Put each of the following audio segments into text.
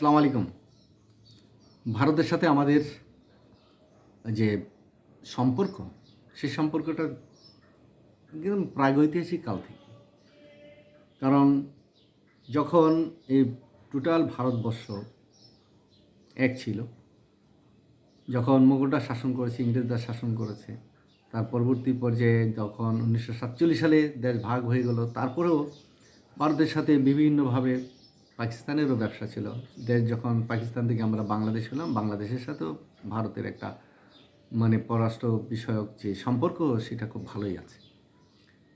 সালাম আলাইকুম। ভারতের সাথে আমাদের যে সম্পর্ক সেই সম্পর্কটা একদম প্রাগৈতিহাসিক কাল থেকে। কারণ যখন এই টোটাল ভারতবর্ষ এক ছিল, যখন মুঘলরা শাসন করেছে, ইংরেজরা শাসন করেছে, তার পরবর্তী পর্যায়ে যখন উনিশশো সাতচল্লিশ সালে দেশ ভাগ হয়ে গেল, তারপরেও ভারতের সাথে বিভিন্নভাবে পাকিস্তানেরও ব্যবসা ছিল। দেশ যখন পাকিস্তান থেকে আমরা বাংলাদেশ হলাম, বাংলাদেশের সাথেও ভারতের একটা মানে পররাষ্ট্র বিষয়ক যে সম্পর্ক, সেটা খুব ভালোই আছে।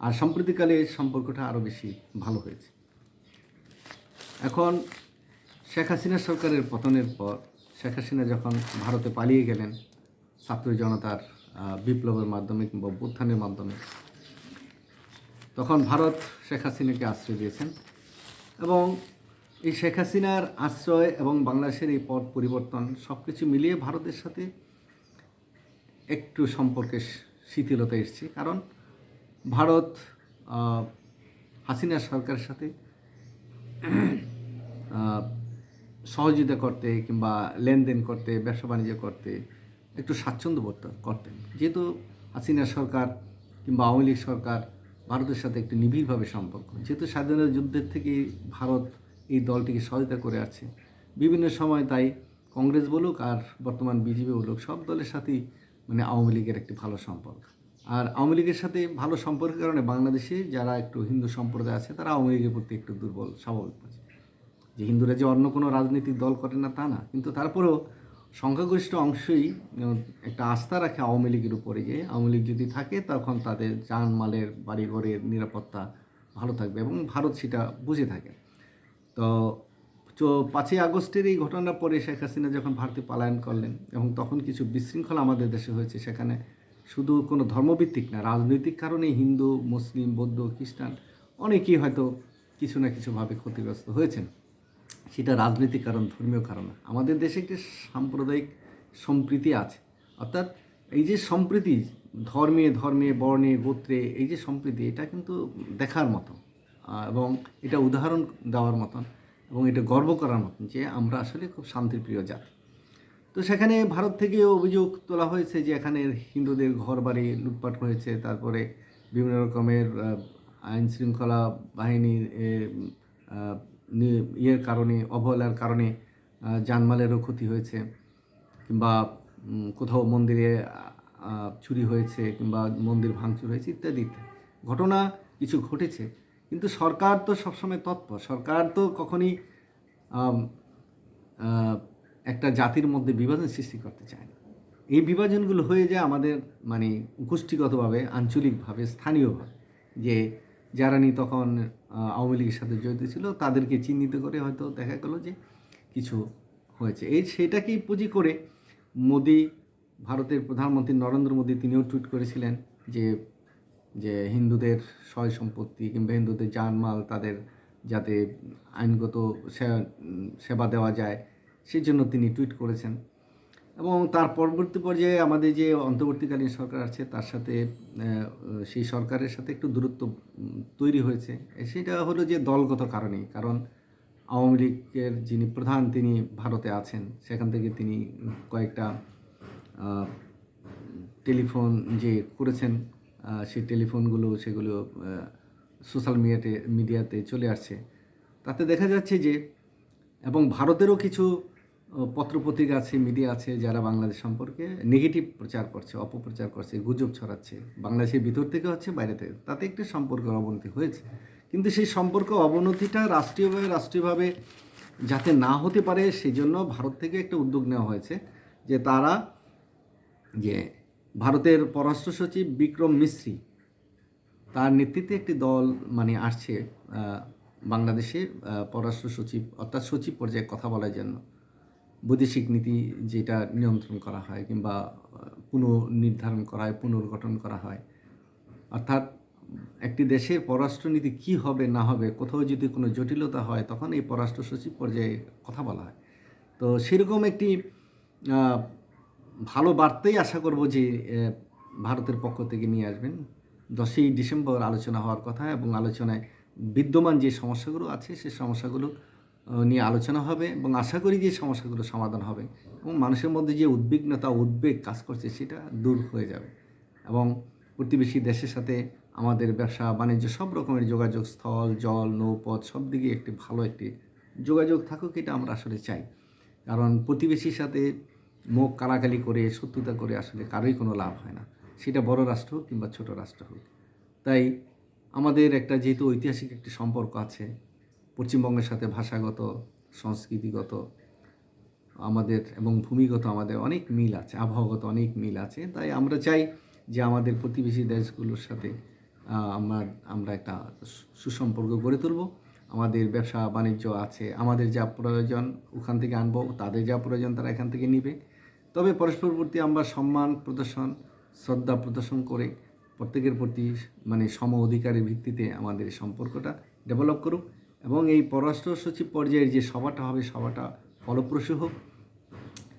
আর সম্প্রতিকালে এই সম্পর্কটা আরও বেশি ভালো হয়েছে। এখন শেখ হাসিনা সরকারের পতনের পর শেখ হাসিনা যখন ভারতে পালিয়ে গেলেন, ছাত্র জনতার বিপ্লবের মাধ্যমে কিংবা অভ্যুত্থানের মাধ্যমে, তখন ভারত শেখ হাসিনাকে আশ্রয় দিয়েছেন এবং এই শেখ হাসিনার আশ্রয় এবং বাংলাদেশের এই পথ পরিবর্তন সব কিছু মিলিয়ে ভারতের সাথে একটু সম্পর্কে শিথিলতা এসছে। কারণ ভারত হাসিনা সরকারের সাথে সহযোগিতা করতে কিংবা লেনদেন করতে, ব্যবসা বাণিজ্য করতে একটু স্বাচ্ছন্দ্য বোধ করতেন। যেহেতু হাসিনা সরকার কিংবা আওয়ামী লীগ সরকার ভারতের সাথে একটু নিবিড়ভাবে সম্পর্ক। যেহেতু স্বাধীনতা যুদ্ধের থেকে ভারত এই দলটিকে সহায়তা করে আছে। বিভিন্ন সময় তাই কংগ্রেস বলুক আর বর্তমান বিজেপি বলুক, সব দলের সাথেই মানে আওয়ামী লীগের একটি ভালো সম্পর্ক। আর আওয়ামী লীগের সাথে ভালো সম্পর্কের কারণে বাংলাদেশে যারা একটু হিন্দু সম্প্রদায় আছে, তারা আওয়ামী লীগের প্রতি একটু দুর্বল, স্বাভাবিক বোঝে যে হিন্দুরা যে অন্য কোনো রাজনৈতিক দল করে না, তা না। কিন্তু তারপরেও সংখ্যাগরিষ্ঠ অংশই একটা আস্থা রাখে আওয়ামী লীগের উপরে যে আওয়ামী লীগ যদি থাকে, তখন তাদের যান মালের বাড়িঘরের নিরাপত্তা ভালো থাকবে এবং ভারত সেটা বুঝে থাকে। তো পাঁচই আগস্টের এই ঘটনার পরে শেখ হাসিনা যখন ভারতে পলায়ন করলেন এবং তখন কিছু বিশৃঙ্খলা আমাদের দেশে হয়েছে, সেখানে শুধু কোনো ধর্মভিত্তিক না, রাজনৈতিক কারণে হিন্দু, মুসলিম, বৌদ্ধ, খ্রিস্টান অনেকেই হয়তো কিছু না কিছুভাবে ক্ষতিগ্রস্ত হয়েছেন। সেটা রাজনৈতিক কারণ, ধর্মীয় কারণ আমাদের দেশে একটি সাম্প্রদায়িক সম্প্রীতি আছে। অর্থাৎ এই যে সম্প্রীতি, ধর্মে ধর্মে, বর্ণে, গোত্রে, এই যে সম্প্রীতি, এটা কিন্তু দেখার মতো। এবং এটা উদাহরণ দেওয়ার মতন এবং এটা গর্ব করার মতন যে আমরা আসলে খুব শান্তিপ্রিয় জাতি। তো সেখানে ভারত থেকে অভিযোগ তোলা হয়েছে যে এখানে হিন্দুদের ঘর বাড়ি লুটপাট হয়েছে, তারপরে বিভিন্ন রকমের আইন শৃঙ্খলা বাহিনীর ইয়ের কারণে, অবহেলার কারণে জানমালেরও ক্ষতি হয়েছে কিংবা কোথাও মন্দিরে চুরি হয়েছে কিংবা মন্দির ভাঙচুর হয়েছে ইত্যাদি ইত্যাদি। ঘটনা কিছু ঘটেছে কিন্তু সরকার তো সবসময় তৎপর। সরকার তো কখনই একটা জাতির মধ্যে বিভাজন সৃষ্টি করতে চায় না। এই বিভাজনগুলো হয়ে যায় আমাদের মানে গোষ্ঠীগতভাবে, আঞ্চলিকভাবে, স্থানীয়ভাবে। যে যারা নি তখন আওয়ামী লীগের সাথে জড়িত ছিল, তাদেরকে চিহ্নিত করে হয়তো দেখা গেলো যে কিছু হয়েছে। এই সেটাকেই পুঁজি করে মোদি, ভারতের প্রধানমন্ত্রী নরেন্দ্র মোদী তিনিও টুইট করেছিলেন যে যে হিন্দুদের সয় সম্পত্তি কিংবা হিন্দুদের জানমাল তাদের যাতে আইনগত সেবা দেওয়া যায়, সেই জন্য তিনি টুইট করেছেন। এবং তার পরবর্তী পর্যায়ে আমাদের যে অন্তর্বর্তীকালীন সরকার আছে, তার সাথে সেই সরকারের সাথে একটু দূরত্ব তৈরি হয়েছে। সেটা হলো যে দলগত কারণেই, কারণ আওয়ামী লীগের যিনি প্রধান, তিনি ভারতে আছেন। সেখান থেকে তিনি কয়েকটা টেলিফোন যে করেছেন সেই টেলিফোনগুলো সেগুলো সোশ্যাল মিডিয়াতে মিডিয়াতে চলে আসছে। তাতে দেখা যাচ্ছে যে, এবং ভারতেরও কিছু পত্রপত্রিকা আছে, মিডিয়া আছে, যারা বাংলাদেশ সম্পর্কে নেগেটিভ প্রচার করছে, অপপ্রচার করছে, গুজব ছড়াচ্ছে, বাংলাদেশের ভিতর থেকে হচ্ছে বাইরে থেকে। তাতে একটি সম্পর্কের অবনতি হয়েছে। কিন্তু সেই সম্পর্ক অবনতিটা রাষ্ট্রীয়ভাবে রাষ্ট্রীয়ভাবে যাতে না হতে পারে সেই জন্য ভারত থেকে একটা উদ্যোগ নেওয়া হয়েছে যে তারা, যে ভারতের পররাষ্ট্র সচিব বিক্রম মিশ্রি তার নেতৃত্বে একটি দল মানে আসছে বাংলাদেশে পররাষ্ট্র সচিব, অর্থাৎ সচিব পর্যায়ে কথা বলার জন্য। বৈদেশিক নীতি যেটা নিয়ন্ত্রণ করা হয় কিংবা পুনর্নির্ধারণ করা হয়, পুনর্গঠন করা হয়। অর্থাৎ একটি দেশের পররাষ্ট্রনীতি কী হবে, না হবে, কোথাও যদি কোনো জটিলতা হয়, তখন এই পররাষ্ট্র সচিব পর্যায়ে কথা বলা হয়। তো সেরকম একটি ভালো বার্তাই আশা করব যে ভারতের পক্ষ থেকে নিয়ে আসবেন। দশই ডিসেম্বর আলোচনা হওয়ার কথা এবং আলোচনায় বিদ্যমান যে সমস্যাগুলো আছে সেই সমস্যাগুলো নিয়ে আলোচনা হবে এবং আশা করি যে সমস্যাগুলো সমাধান হবে এবং মানুষের মধ্যে যে উদ্বিগ্নতা, উদ্বেগ কাজ করছে, সেটা দূর হয়ে যাবে এবং প্রতিবেশী দেশের সাথে আমাদের ব্যবসা, বাণিজ্য সব রকমের যোগাযোগ স্থল, জল, নৌপথ সব দিকে একটি ভালো একটি যোগাযোগ থাকুক, এটা আমরা আসলে চাই। কারণ প্রতিবেশীর সাথে মুখ কালাকালি করে, শত্রুতা করে আসলে কারোই কোনো লাভ হয় না। সেটা বড় রাষ্ট্র হোক কিংবা ছোট রাষ্ট্র হোক। তাই আমাদের একটা যেহেতু ঐতিহাসিক একটি সম্পর্ক আছে, পশ্চিমবঙ্গের সাথে ভাষাগত, সংস্কৃতিগত, আমাদের এবং ভূমিগত আমাদের অনেক মিল আছে, আবহাওয়াগত অনেক মিল আছে। তাই আমরা চাই যে আমাদের প্রতিবেশী দেশগুলোর সাথে আমরা আমরা একটা সুসম্পর্ক গড়ে তুলব। আমাদের ব্যবসা বাণিজ্য আছে, আমাদের যা প্রয়োজন ওখান থেকে আনব, তাদের যা প্রয়োজন তারা এখান থেকে নিবে। তবে পরস্পর প্রতি আমরা সম্মান প্রদর্শন, শ্রদ্ধা প্রদর্শন করে প্রত্যেকের প্রতি মানে সম অধিকারের ভিত্তিতে আমাদের সম্পর্কটা ডেভেলপ করুক এবং এই পররাষ্ট্র সচিব পর্যায়ের যে সভাটা হবে, সভাটা ফলপ্রসূ হোক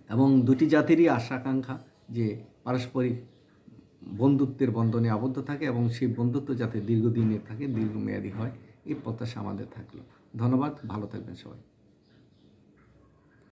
এবং দুটি জাতিরই আশা আকাঙ্ক্ষা যে পারস্পরিক বন্ধুত্বের বন্ধনে আবদ্ধ থাকে এবং সেই বন্ধুত্ব যাতে দীর্ঘদিনের থাকে, দীর্ঘমেয়াদী হয়, এই প্রত্যাশা আমাদের থাকল। ধন্যবাদ, ভালো থাকবেন সবাই।